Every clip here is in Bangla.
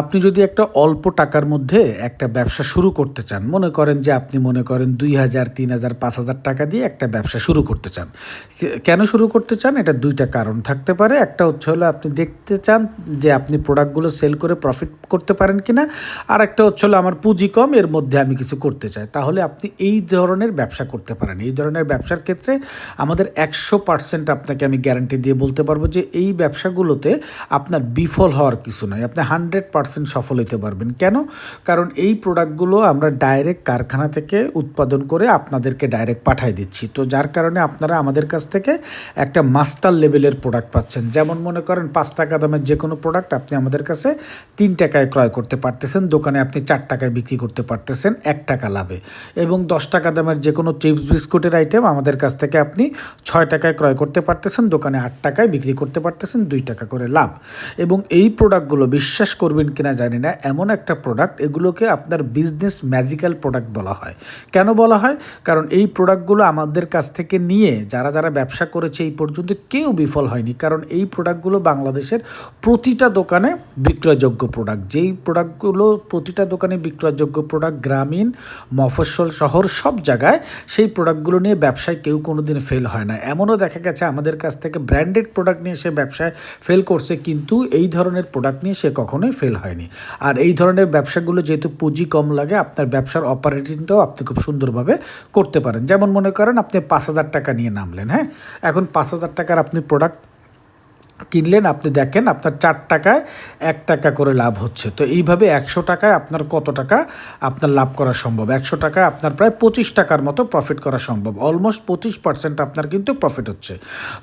আপনি যদি একটা অল্প টাকার মধ্যে একটা ব্যবসা শুরু করতে চান, মনে করেন যে আপনি মনে করেন দুই হাজার, তিন হাজার, পাঁচ হাজার টাকা দিয়ে একটা ব্যবসা শুরু করতে চান। কেন শুরু করতে চান? এটা দুইটা কারণ থাকতে পারে। একটা হচ্ছে হলো আপনি দেখতে চান যে আপনি প্রোডাক্টগুলো সেল করে প্রফিট করতে পারেন কি না আর একটা হচ্ছে হলো আমার পুঁজি কম, এর মধ্যে আমি কিছু করতে চাই। তাহলে আপনি এই ধরনের ব্যবসা করতে পারেন। এই ধরনের ব্যবসার ক্ষেত্রে আমাদের একশো পার্সেন্ট আপনাকে আমি গ্যারান্টি দিয়ে বলতে পারব যে এই ব্যবসাগুলোতে আপনার বিফল হওয়ার কিছু নয় আপনি হান্ড্রেড পার্সেন্ট সফল হতে পারবেন। কেন? কারণ এই প্রোডাক্টগুলো আমরা ডাইরেক্ট কারখানা থেকে উৎপাদন করে আপনাদেরকে ডাইরেক্ট পাঠাই দিচ্ছি। তো যার কারণে আপনারা আমাদের কাছ থেকে একটা মাস্টার লেভেলের প্রোডাক্ট পাচ্ছেন। যেমন মনে করেন, পাঁচ টাকা দামের যে কোনো প্রোডাক্ট আপনি আমাদের কাছে তিন টাকায় ক্রয় করতে পারতেছেন। দোকানে আপনি চার টাকায় বিক্রি করতে পারতেছেন এক টাকা লাভে। এবং দশ টাকা দামের যে কোনো চিপস, বিস্কুটের আইটেম আমাদের কাছ থেকে আপনি ছয় টাকায় ক্রয় করতে পারতেছেন। দোকানে আট টাকায় বিক্রি করতে পারতেছেন। দুই টাকা করে লাভ। এবং এই প্রোডাক্টগুলো বিশ্বাস করবেন কিনা জানি না, এমন একটা প্রোডাক্ট এগুলোকে আপনার বিজনেস ম্যাজিক্যাল প্রোডাক্ট বলা হয়। কেন বলা হয়? কারণ এই প্রোডাক্টগুলো আমাদের কাছ থেকে নিয়ে যারা যারা ব্যবসা করেছে এই পর্যন্ত কেউ বিফল হয়নি। কারণ এই প্রোডাক্টগুলো বাংলাদেশের প্রতিটা দোকানে বিক্রয়যোগ্য প্রোডাক্ট যেই প্রোডাক্টগুলো প্রতিটা দোকানে বিক্রয়যোগ্য প্রোডাক্ট গ্রামীণ, মফস্বল শহর, সব জায়গায় সেই প্রোডাক্টগুলো নিয়ে ব্যবসায় কেউ কোনো দিন ফেল হয় না। এমনও দেখা গেছে আমাদের কাছ থেকে ব্র্যান্ডেড প্রোডাক্ট নিয়ে সে ব্যবসায় ফেল করছে, কিন্তু এই ধরনের প্রোডাক্ট নিয়ে সে কখনোই ফেল হয়নি। আর এই ধরনের ব্যবসাগুলো যেহেতু পুঁজি কম লাগে, আপনার ব্যবসার অপারেটিংটাও আপনি খুব সুন্দরভাবে করতে পারেন। যেমন মনে করেন আপনি পাঁচ হাজার টাকা নিয়ে নামলেন হ্যাঁ? এখন পাঁচ হাজার টাকার আপনি প্রোডাক্ট কিনলেন, আপনি দেখেন আপনার চার টাকায় এক টাকা করে লাভ হচ্ছে। তো এইভাবে একশো টাকায় আপনার কত টাকা আপনার লাভ করা সম্ভব? একশো টাকায় আপনার প্রায় পঁচিশ টাকার মতো প্রফিট করা সম্ভব। অলমোস্ট পঁচিশ পার্সেন্ট আপনার কিন্তু প্রফিট হচ্ছে।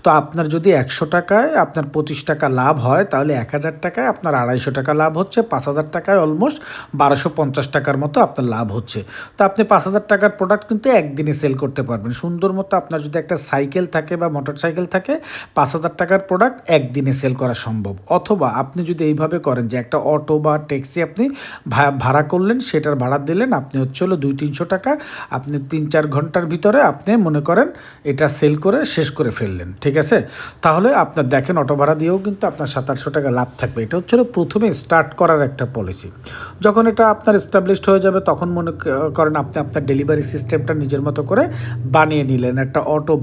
তো আপনার যদি একশো টাকায় আপনার পঁচিশ টাকা লাভ হয়, তাহলে এক হাজার টাকায় আপনার আড়াইশো টাকা লাভ হচ্ছে। পাঁচ হাজার টাকায় অলমোস্ট বারোশো পঞ্চাশ টাকার মতো আপনার লাভ হচ্ছে। তো আপনি পাঁচ হাজার টাকার প্রোডাক্ট কিন্তু একদিনে সেল করতে পারবেন। সুন্দর মতো আপনার যদি একটা সাইকেল থাকে বা মোটর সাইকেল থাকে, পাঁচ হাজার টাকার প্রোডাক্ট একদিনে সেল করা সম্ভব। অথবা আপনি যদি এইভাবে করেন যে একটা অটো বা ট্যাক্সি আপনি ভাড়া করলেন, সেটার ভাড়া দিলেন, আপনি হচ্ছে হলো দুই তিনশো টাকা, আপনি তিন চার ঘণ্টার ভিতরে আপনি মনে করেন এটা সেল করে শেষ করে ফেললেন, ঠিক আছে? তাহলে আপনার দেখেন অটো ভাড়া দিয়েও কিন্তু আপনার সাত আটশো টাকা লাভ থাকবে। এটা হচ্ছে হলো প্রথমে স্টার্ট করার একটা পলিসি যখন এটা আপনার এস্টাবলিশড হয়ে যাবে, তখন মনে করেন আপনি আপনার ডেলিভারি সিস্টেমটা নিজের মতো করে বানিয়ে নিলেন। একটা অটো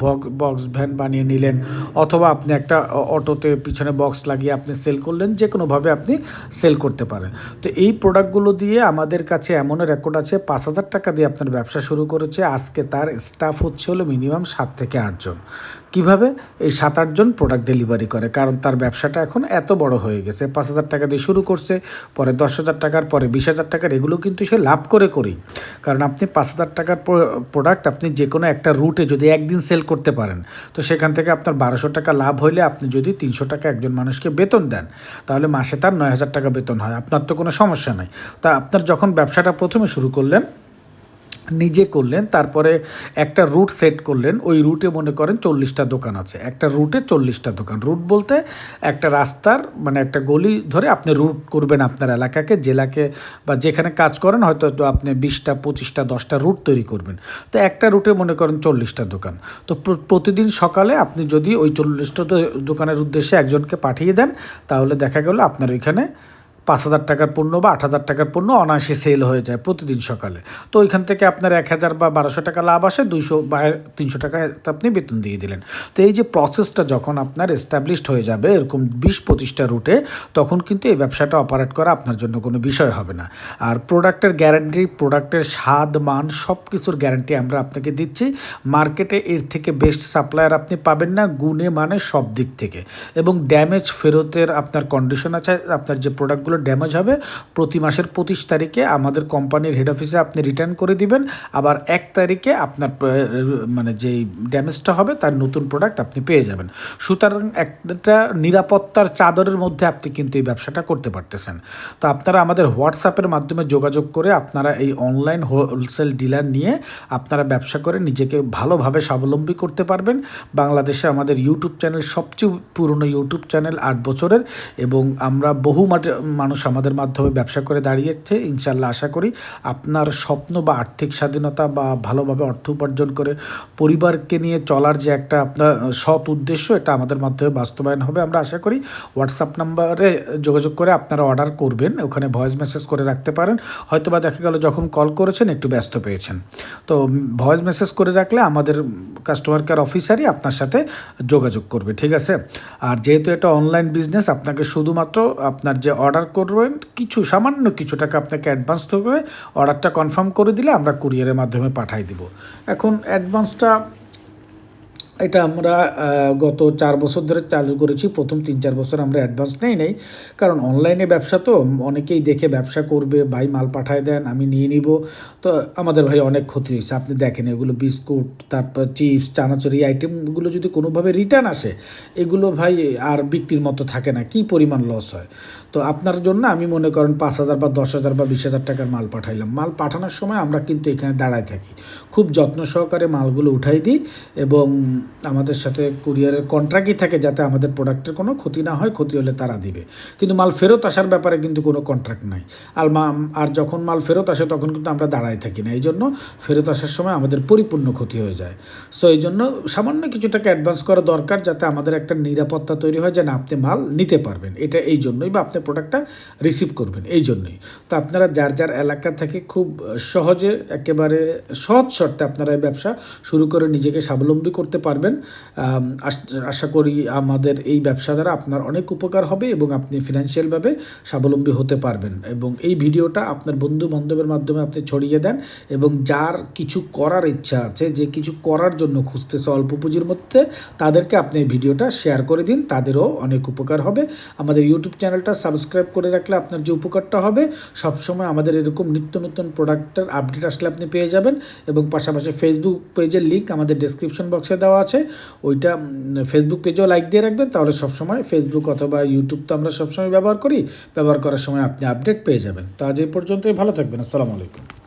বক্স ভ্যান বানিয়ে নিলেন। অথবা আপনি একটা অটোতে পিছনে বক্স লাগিয়ে আপনি সেল করলেন, যে কোনোভাবে আপনি সেল করতে পারেন। তো এই প্রোডাক্টগুলো দিয়ে আমাদের কাছে এমনও রেকর্ড আছে, পাঁচ হাজার টাকা দিয়ে আপনার ব্যবসা শুরু করেছে, আজকে তার স্টাফ হচ্ছে হলো মিনিমাম সাত থেকে আটজন কীভাবে? এই সাত আটজন প্রোডাক্ট ডেলিভারি করে, কারণ তার ব্যবসাটা এখন এত বড় হয়ে গেছে। পাঁচ হাজার টাকা দিয়ে শুরু করছে, পরে দশ হাজার টাকার, পরে বিশ হাজার টাকার, এগুলো কিন্তু সে লাভ করে করেই। কারণ আপনি পাঁচ হাজার টাকার প্রোডাক্ট আপনি যে কোনো একটা রুটে যদি একদিন সেল করতে পারেন, তো সেখান থেকে আপনার বারোশো টাকা লাভ হইলে আপনি যদি তিনশো টাকা একজন মানুষকে বেতন দেন, তাহলে মাসে তার নয় হাজার টাকা বেতন হয়। আপনার তো কোনো সমস্যা নাই। তা আপনার যখন ব্যবসাটা প্রথমে শুরু করলেন নিজে করলেন, তারপরে একটা রুট সেট করলেন, ওই রুটে মনে করেন চল্লিশটা দোকান আছে। একটা রুটে চল্লিশটা দোকান। রুট বলতে একটা রাস্তার মানে একটা গলি ধরে আপনি রুট করবেন আপনার এলাকাকে, জেলাকে বা যেখানে কাজ করেন, হয়তো আপনি বিশটা, পঁচিশটা, দশটা রুট তৈরি করবেন। তো একটা রুটে মনে করেন চল্লিশটা দোকান। তো প্রতিদিন সকালে আপনি যদি ওই চল্লিশটা দোকানের উদ্দেশ্যে একজনকে পাঠিয়ে দেন, তাহলে দেখা গেল আপনার ওইখানে পাঁচ হাজার টাকার পণ্য বা আট হাজার টাকার পণ্য অনায়াসে সেল হয়ে যায় প্রতিদিন সকালে। তো ওইখান থেকে আপনার এক হাজার বা বারোশো টাকা লাভ আসে, দুইশো বা তিনশো টাকা আপনি বেতন দিয়ে দিলেন। তো এই যে প্রসেসটা যখন আপনার এস্টাবলিশড হয়ে যাবে, এরকম বিশ পঁচিশটা রুটে তখন কিন্তু এই ব্যবসাটা অপারেট করা আপনার জন্য কোনো বিষয় হবে না। আর প্রোডাক্টের গ্যারান্টি প্রোডাক্টের স্বাদ, মান সব কিছুর গ্যারান্টি আমরা আপনাকে দিচ্ছি। মার্কেটে এর থেকে বেস্ট সাপ্লায়ার আপনি পাবেন না, গুণে মানে সব দিক থেকে। এবং ড্যামেজ ফেরতের আপনার কন্ডিশন আছে, আপনার যে প্রোডাক্টগুলো ড্যামেজ হবে। প্রতি মাসের পঁচিশ তারিখে আমাদের কোম্পানির হেড অফিসে আপনি রিটার্ন করে দিবেন। আবার এক তারিখে আপনার মানে যেই ড্যামেজটা হবে তার নতুন প্রোডাক্ট আপনি পেয়ে যাবেন। সুতরাং একটা নিরাপত্তার চাদরের মধ্যে আপনি কিন্তু এই ব্যবসাটা করতে পারতেছেন। তো আপনারা আমাদের হোয়াটসঅ্যাপের মাধ্যমে যোগাযোগ করে আপনারা এই অনলাইন হোলসেল ডিলার নিয়ে আপনারা ব্যবসা করে নিজেকে ভালোভাবে স্বাবলম্বী করতে পারবেন। বাংলাদেশে আমাদের ইউটিউব চ্যানেল সবচেয়ে পুরনো ইউটিউব চ্যানেল আট বছরের এবং আমরা বহু মানুষ আমাদের মাধ্যমে ব্যবসা করে দাঁড়িয়েছে, ইনশাল্লাহ আশা করি আপনার স্বপ্ন বা আর্থিক স্বাধীনতা বা ভালোভাবে অর্থ উপার্জন করে পরিবারকে নিয়ে চলার যে একটা আপনার সৎ উদ্দেশ্য, এটা আমাদের মাধ্যমে বাস্তবায়ন হবে। আমরা আশা করি হোয়াটসঅ্যাপ নাম্বারে যোগাযোগ করে আপনারা অর্ডার করবেন, ওখানে ভয়েস মেসেজ করে রাখতে পারেন। হয়তো বা দেখা গেল যখন কল করেছেন, একটু ব্যস্ত পেয়েছেন। তো ভয়েস মেসেজ করে রাখলে আমাদের কাস্টমার কেয়ার অফিসারই আপনার সাথে যোগাযোগ করবে, ঠিক আছে? আর যেহেতু এটা অনলাইন বিজনেস আপনাকে শুধুমাত্র আপনার যে অর্ডার করবেন। কিছু, সামান্য কিছু টাকা আপনাকে অ্যাডভান্স দেবে অর্ডারটা কনফার্ম করে দিলে আমরা কুরিয়ারের মাধ্যমে পাঠাই দিব। এখন অ্যাডভান্সটা এটা আমরা গত চার বছর ধরে চালু করেছি। প্রথম তিন চার বছর আমরা অ্যাডভান্স নেই নেই। কারণ অনলাইনে ব্যবসা তো, অনেকেই দেখে ব্যবসা করবে, ভাই মাল পাঠায় দেন, আমি নিয়ে নিব। তো আমাদের ভাই অনেক ক্ষতি হয়েছে। আপনি দেখেন এগুলো বিস্কুট, তারপর চিপস, চানাচুরি আইটেমগুলো যদি কোনোভাবে রিটার্ন আসে, এগুলো ভাই আর বিক্রির মতো থাকে না। কি পরিমাণ লস হয়? তো আপনার জন্য আমি মনে করেন পাঁচ হাজার বা দশ হাজার বা বিশ হাজার টাকার মাল পাঠাইলাম। মাল পাঠানোর সময় আমরা কিন্তু এখানে দাঁড়ায় থাকি। খুব যত্ন সহকারে মালগুলো উঠাই দিই এবং আমাদের সাথে কুরিয়ারের কন্ট্রাক্টই থাকে যাতে আমাদের প্রোডাক্টের কোনো ক্ষতি না হয়, ক্ষতি হলে তারা দিবে। কিন্তু মাল ফেরত আসার ব্যাপারে কিন্তু কোনো কন্ট্রাক্ট নাই। আর আর যখন মাল ফেরত আসে তখন কিন্তু আমরা দাঁড়ায় থাকি না। এই জন্য ফেরত আসার সময় আমাদের পরিপূর্ণ ক্ষতি হয়ে যায়। সো এই জন্য সামান্য কিছু টাকা অ্যাডভান্স করা দরকার যাতে আমাদের একটা নিরাপত্তা তৈরি হয় যে না, আপনি মাল নিতে পারবেন। এটা এই জন্যই বা আপনি প্রোডাক্টটা রিসিভ করবেন। এই জন্যই তো আপনারা যার যার এলাকা থেকে খুব সহজে, একেবারে সহজ শর্তে আপনারা এই ব্যবসা শুরু করে নিজেকে স্বাবলম্বী করতে পারবেন। আশ- আশা করি আমাদের এই ব্যবসা দ্বারা আপনার অনেক উপকার হবে এবং আপনি ফিনান্সিয়ালভাবে স্বাবলম্বী হতে পারবেন। এবং এই ভিডিওটা আপনার বন্ধু বান্ধবের মাধ্যমে আপনি ছড়িয়ে দেন এবং যার কিছু করার ইচ্ছা আছে, যে কিছু করার জন্য খুঁজতেছে অল্প পুঁজির মধ্যে, তাদেরকে আপনি এই ভিডিওটা শেয়ার করে দিন, তাদেরও অনেক উপকার হবে। আমাদের ইউটিউব চ্যানেলটা সাবস্ক্রাইব করে রাখলে আপনার যে উপকারটা হবে, সবসময় আমাদের এরকম নিত্য নতুন প্রোডাক্টের আপডেট আসলে আপনি পেয়ে যাবেন। এবং পাশাপাশি ফেসবুক পেজের লিঙ্ক আমাদের ডেসক্রিপশন বক্সে দেওয়া আছে, ওইটা ফেসবুক পেজেও লাইক দিয়ে রাখবেন, তাহলে সবসময় ফেসবুক অথবা ইউটিউব তো আমরা সবসময় ব্যবহার করি, ব্যবহার করার সময় আপনি আপডেট পেয়ে যাবেন। তো আজ এই পর্যন্তই, ভালো থাকবেন, আসসালামু আলাইকুম।